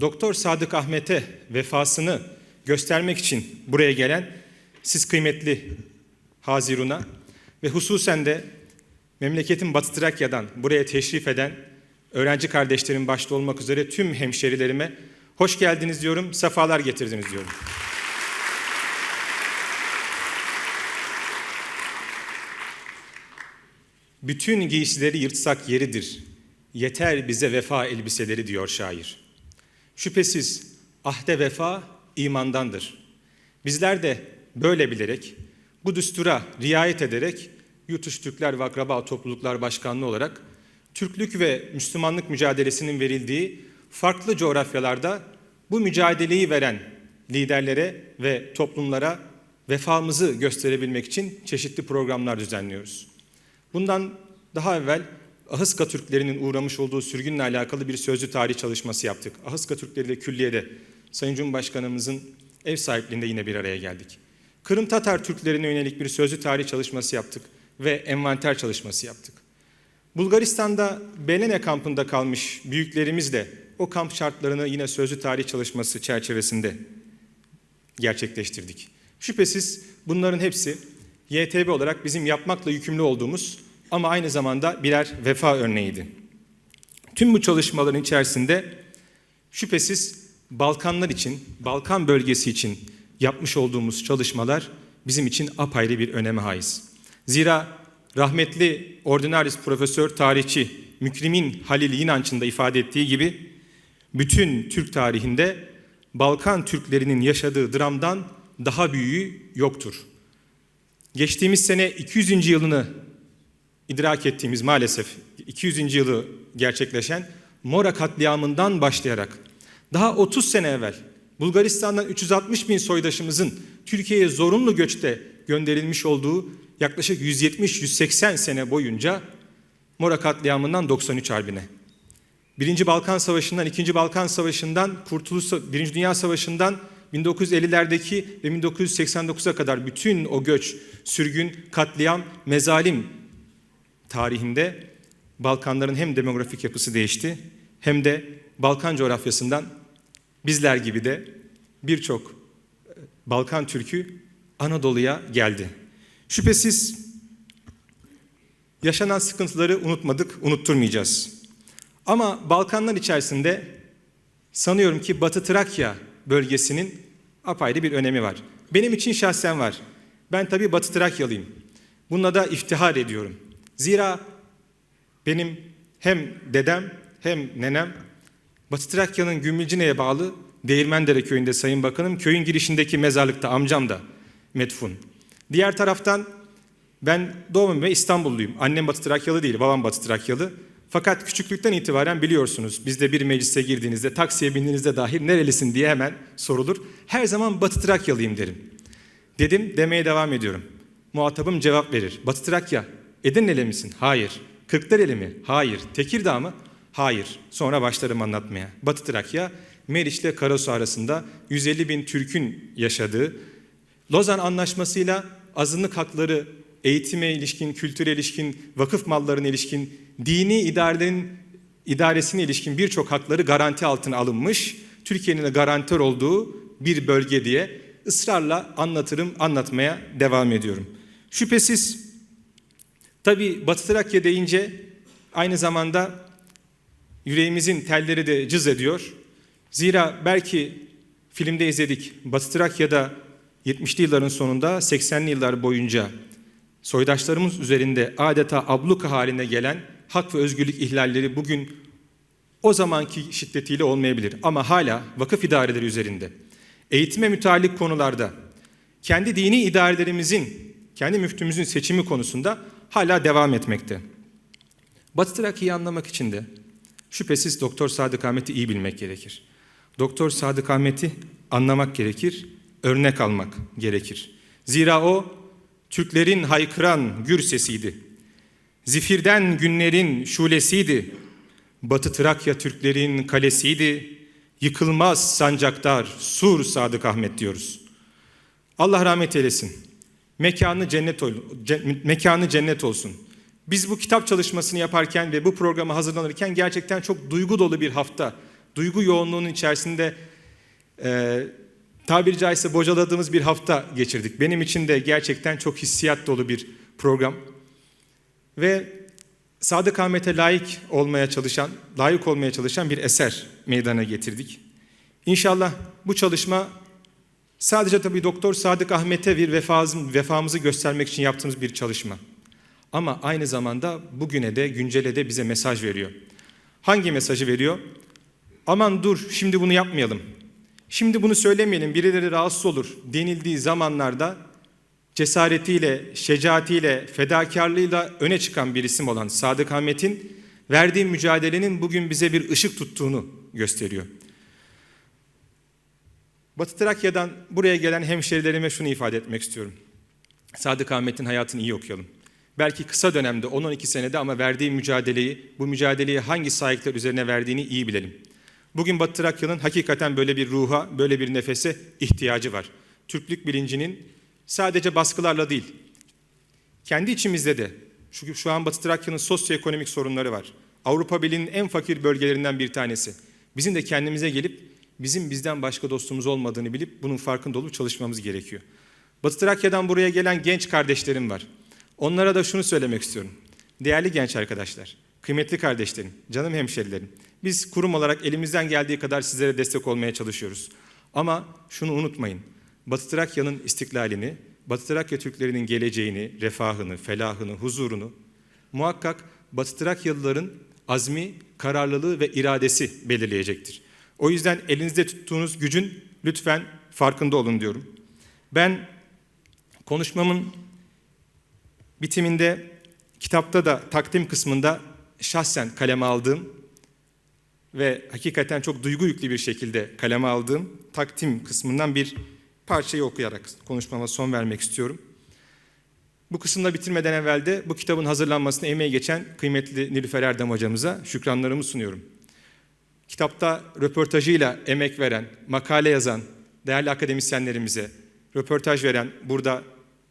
Doktor Sadık Ahmet'e vefasını göstermek için buraya gelen siz kıymetli Hazirun'a ve hususen de memleketin Batı Trakya'dan buraya teşrif eden öğrenci kardeşlerim başta olmak üzere tüm hemşerilerime hoş geldiniz diyorum, sefalar getirdiniz diyorum. Bütün giysileri yırtsak yeridir. Yeter bize vefa elbiseleri diyor şair. Şüphesiz ahde vefa imandandır. Bizler de böyle bilerek, bu düstura riayet ederek Yurtdışı Türkler ve Akraba Topluluklar Başkanlığı olarak Türklük ve Müslümanlık mücadelesinin verildiği farklı coğrafyalarda bu mücadeleyi veren liderlere ve toplumlara vefamızı gösterebilmek için çeşitli programlar düzenliyoruz. Bundan daha evvel Ahıska Türklerinin uğramış olduğu sürgünle alakalı bir sözlü tarih çalışması yaptık. Ahıska Türkleri ile külliyede Sayın Cumhurbaşkanımızın ev sahipliğinde yine bir araya geldik. Kırım Tatar Türklerine yönelik bir sözlü tarih çalışması yaptık ve envanter çalışması yaptık. Bulgaristan'da Belene kampında kalmış büyüklerimiz de o kamp şartlarını yine sözlü tarih çalışması çerçevesinde gerçekleştirdik. Şüphesiz bunların hepsi YTB olarak bizim yapmakla yükümlü olduğumuz ama aynı zamanda birer vefa örneğiydi. Tüm bu çalışmaların içerisinde şüphesiz Balkanlar için, Balkan bölgesi için yapmış olduğumuz çalışmalar bizim için apayrı bir öneme haiz. Zira rahmetli ordinaris profesör tarihçi Mükrimin Halil İnanç'ın da ifade ettiği gibi bütün Türk tarihinde Balkan Türklerinin yaşadığı dramdan daha büyüğü yoktur. Geçtiğimiz sene 200. yılını idrak ettiğimiz maalesef 200. yılı gerçekleşen Mora katliamından başlayarak daha 30 sene evvel Bulgaristan'dan 360 bin soydaşımızın Türkiye'ye zorunlu göçte gönderilmiş olduğu yaklaşık 170-180 sene boyunca Mora katliamından 93 Harbi'ne. Birinci Balkan Savaşı'ndan, İkinci Balkan Savaşı'ndan, Kurtuluş, Birinci Dünya Savaşı'ndan 1950'lerdeki ve 1989'a kadar bütün o göç, sürgün, katliam, mezalim tarihinde Balkanların hem demografik yapısı değişti hem de Balkan coğrafyasından bizler gibi de birçok Balkan Türk'ü Anadolu'ya geldi. Şüphesiz yaşanan sıkıntıları unutmadık, unutturmayacağız. Ama Balkanlar içerisinde sanıyorum ki Batı Trakya bölgesinin apayrı bir önemi var. Benim için şahsen var. Ben tabii Batı Trakyalıyım. Bununla da iftihar ediyorum. Zira benim hem dedem hem nenem Batı Trakya'nın Gümülcine'ye bağlı Değirmendere köyünde Sayın Bakanım, köyün girişindeki mezarlıkta amcam da metfun. Diğer taraftan ben doğum ve İstanbulluyum. Annem Batı Trakyalı değil, babam Batı Trakyalı. Fakat küçüklükten itibaren biliyorsunuz bizde bir meclise girdiğinizde, taksiye bindiğinizde dahil nerelisin diye hemen sorulur. Her zaman Batı Trakyalıyım derim. Dedim demeye devam ediyorum. Muhatabım cevap verir. Batı Trakya, Edirne'li misin? Hayır. Kırklareli mi? Hayır. Tekirdağ mı? Hayır. Sonra başlarım anlatmaya. Batı Trakya, Meriç ile Karasu arasında 150 bin Türk'ün yaşadığı, Lozan Anlaşması'yla azınlık hakları, eğitime ilişkin, kültüre ilişkin, vakıf mallarına ilişkin, dini idarelerin idaresine ilişkin birçok hakları garanti altına alınmış, Türkiye'nin de garantör olduğu bir bölge diye ısrarla anlatırım, anlatmaya devam ediyorum. Şüphesiz tabi Batı Trakya deyince aynı zamanda yüreğimizin telleri de cız ediyor. Zira belki filmde izledik Batı Trakya'da 70'li yılların sonunda 80'li yıllar boyunca soydaşlarımız üzerinde adeta abluka haline gelen hak ve özgürlük ihlalleri bugün o zamanki şiddetiyle olmayabilir. Ama hala vakıf idareleri üzerinde eğitime müteallik konularda kendi dini idarelerimizin, kendi müftümüzün seçimi konusunda hala devam etmekte. Batı Trakya'yı anlamak için de şüphesiz Doktor Sadık Ahmet'i iyi bilmek gerekir. Doktor Sadık Ahmet'i anlamak gerekir, örnek almak gerekir. Zira o Türklerin haykıran gür sesiydi. Zifirden günlerin şulesiydi. Batı Trakya Türklerin kalesiydi. Yıkılmaz sancaktar Sur Sadık Ahmet diyoruz. Allah rahmet eylesin. Mekanı cennet, mekanı cennet olsun. Biz bu kitap çalışmasını yaparken ve bu programa hazırlanırken gerçekten çok duygu dolu bir hafta duygu yoğunluğunun içerisinde e, tabiri caizse bocaladığımız bir hafta geçirdik. Benim için de gerçekten çok hissiyat dolu bir program. Ve Sadık Ahmet'e layık olmaya çalışan, layık olmaya çalışan bir eser meydana getirdik. İnşallah bu çalışma sadece tabii Doktor Sadık Ahmet'e bir vefamızı, vefamızı göstermek için yaptığımız bir çalışma. Ama aynı zamanda bugüne de güncele de bize mesaj veriyor. Hangi mesajı veriyor? Aman dur şimdi bunu yapmayalım. Şimdi bunu söylemeyelim birileri rahatsız olur denildiği zamanlarda cesaretiyle, şecaatiyle, fedakarlığıyla öne çıkan bir isim olan Sadık Ahmet'in verdiği mücadelenin bugün bize bir ışık tuttuğunu gösteriyor. Batı Trakya'dan buraya gelen hemşerilerime şunu ifade etmek istiyorum. Sadık Ahmet'in hayatını iyi okuyalım. Belki kısa dönemde 10-12 senede ama verdiği mücadeleyi, bu mücadeleyi hangi sahipler üzerine verdiğini iyi bilelim. Bugün Batı Trakya'nın hakikaten böyle bir ruha, böyle bir nefese ihtiyacı var. Türklük bilincinin sadece baskılarla değil, kendi içimizde de, çünkü şu an Batı Trakya'nın sosyoekonomik sorunları var. Avrupa Birliği'nin en fakir bölgelerinden bir tanesi. Bizim de kendimize gelip bizim bizden başka dostumuz olmadığını bilip bunun farkında olup çalışmamız gerekiyor. Batı Trakya'dan buraya gelen genç kardeşlerim var. Onlara da şunu söylemek istiyorum. Değerli genç arkadaşlar, kıymetli kardeşlerim, canım hemşerilerim. Biz kurum olarak elimizden geldiği kadar sizlere destek olmaya çalışıyoruz. Ama şunu unutmayın. Batı Trakya'nın istiklalini, Batı Trakya Türklerinin geleceğini, refahını, felahını, huzurunu muhakkak Batı Trakyalıların azmi, kararlılığı ve iradesi belirleyecektir. O yüzden elinizde tuttuğunuz gücün lütfen farkında olun diyorum. Ben konuşmamın bitiminde kitapta da takdim kısmında şahsen kaleme aldığım ve hakikaten çok duygu yüklü bir şekilde kaleme aldığım takdim kısmından bir parçayı okuyarak konuşmama son vermek istiyorum. Bu kısımda bitirmeden evvel de bu kitabın hazırlanmasına emeği geçen kıymetli Nilüfer Erdem hocamıza şükranlarımı sunuyorum. Kitapta röportajıyla emek veren, makale yazan değerli akademisyenlerimize, röportaj veren burada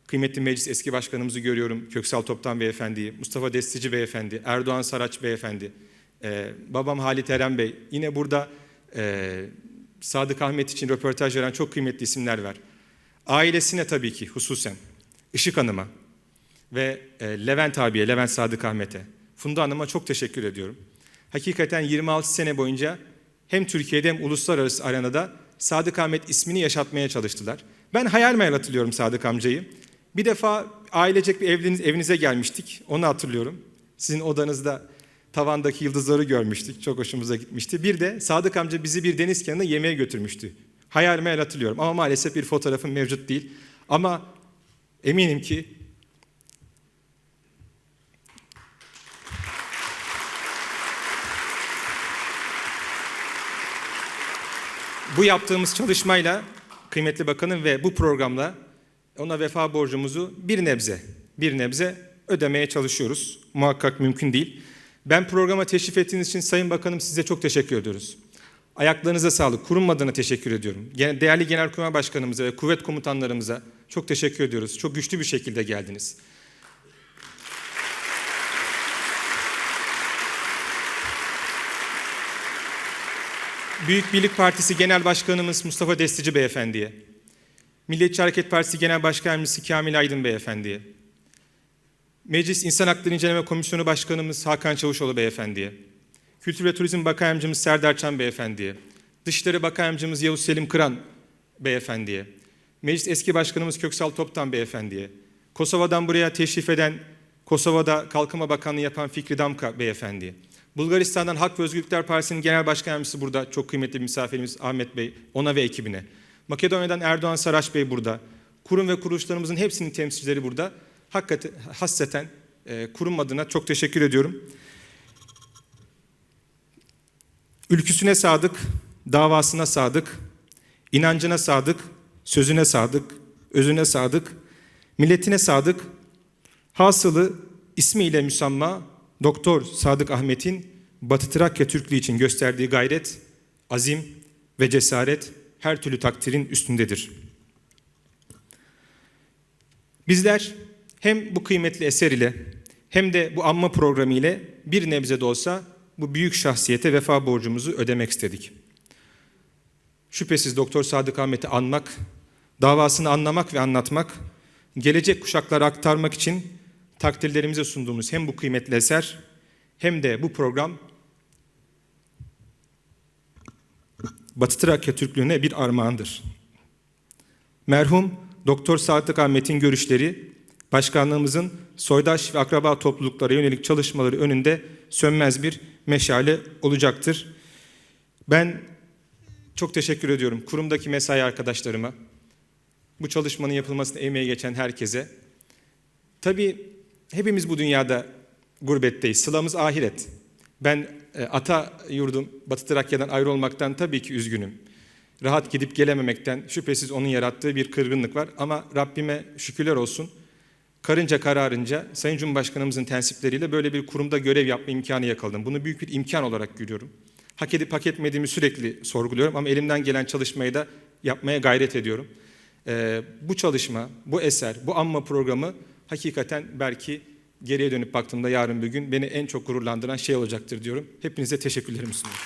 kıymetli meclis eski başkanımızı görüyorum. Köksal Toptan Beyefendi'yi, Mustafa Destici Beyefendi, Erdoğan Saraç Beyefendi, ee, babam Halit Eren Bey. Yine burada e, Sadık Ahmet için röportaj veren çok kıymetli isimler var. Ailesine tabii ki hususen Işık Hanım'a ve e, Levent abiye, Levent Sadık Ahmet'e, Funda Hanım'a çok teşekkür ediyorum. Hakikaten 26 sene boyunca hem Türkiye'de hem uluslararası arenada Sadık Ahmet ismini yaşatmaya çalıştılar. Ben hayal meyal hatırlıyorum Sadık amcayı. Bir defa ailecek bir eviniz, evinize gelmiştik. Onu hatırlıyorum. Sizin odanızda tavandaki yıldızları görmüştük. Çok hoşumuza gitmişti. Bir de Sadık amca bizi bir deniz kenarına yemeğe götürmüştü. Hayal meyal hatırlıyorum ama maalesef bir fotoğrafım mevcut değil. Ama eminim ki bu yaptığımız çalışmayla kıymetli bakanım ve bu programla ona vefa borcumuzu bir nebze, bir nebze ödemeye çalışıyoruz. Muhakkak mümkün değil. Ben programa teşrif ettiğiniz için Sayın Bakanım size çok teşekkür ediyoruz. Ayaklarınıza sağlık. Kurum adına teşekkür ediyorum. Değerli Genelkurmay Başkanımıza ve kuvvet komutanlarımıza çok teşekkür ediyoruz. Çok güçlü bir şekilde geldiniz. Büyük Birlik Partisi Genel Başkanımız Mustafa Destici Beyefendi'ye, Milliyetçi Hareket Partisi Genel Başkan Yardımcısı Kamil Aydın Beyefendi'ye, Meclis İnsan Hakları İnceleme Komisyonu Başkanımız Hakan Çavuşoğlu Beyefendi'ye, Kültür ve Turizm Bakan Serdar Çan Beyefendi'ye, Dışişleri Bakan Yavuz Selim Kıran Beyefendi'ye, Meclis Eski Başkanımız Köksal Toptan Beyefendi'ye, Kosova'dan buraya teşrif eden, Kosova'da Kalkınma Bakanlığı yapan Fikri Damka Beyefendi'ye, Bulgaristan'dan Hak ve Özgürlükler Partisi'nin Genel Başkan Yardımcısı burada, çok kıymetli bir misafirimiz Ahmet Bey, ona ve ekibine, Makedonya'dan Erdoğan Saraç Bey burada, kurum ve kuruluşlarımızın hepsinin temsilcileri burada, hakikaten hasreten e, kurum adına çok teşekkür ediyorum. Ülküsüne sadık, davasına sadık, inancına sadık, sözüne sadık, özüne sadık, milletine sadık. Hasılı ismiyle müsamma Doktor Sadık Ahmet'in Batı Trakya Türklüğü için gösterdiği gayret, azim ve cesaret her türlü takdirin üstündedir. Bizler hem bu kıymetli eser ile hem de bu anma programı ile bir nebze de olsa bu büyük şahsiyete vefa borcumuzu ödemek istedik. Şüphesiz Doktor Sadık Ahmet'i anmak, davasını anlamak ve anlatmak, gelecek kuşaklara aktarmak için takdirlerimize sunduğumuz hem bu kıymetli eser hem de bu program Batı Trakya Türklüğüne bir armağandır. Merhum Doktor Sadık Ahmet'in görüşleri başkanlığımızın soydaş ve akraba topluluklara yönelik çalışmaları önünde sönmez bir meşale olacaktır. Ben çok teşekkür ediyorum kurumdaki mesai arkadaşlarıma, bu çalışmanın yapılmasına emeği geçen herkese. Tabii hepimiz bu dünyada gurbetteyiz. Sılamız ahiret. Ben e, ata yurdum Batı Trakya'dan ayrı olmaktan tabii ki üzgünüm. Rahat gidip gelememekten şüphesiz onun yarattığı bir kırgınlık var. Ama Rabbime şükürler olsun. Karınca kararınca Sayın Cumhurbaşkanımızın tensipleriyle böyle bir kurumda görev yapma imkanı yakaladım. Bunu büyük bir imkan olarak görüyorum. Hak edip hak etmediğimi sürekli sorguluyorum ama elimden gelen çalışmayı da yapmaya gayret ediyorum. Ee, bu çalışma, bu eser, bu anma programı hakikaten belki geriye dönüp baktığımda yarın bir gün beni en çok gururlandıran şey olacaktır diyorum. Hepinize teşekkürlerimi sunuyorum.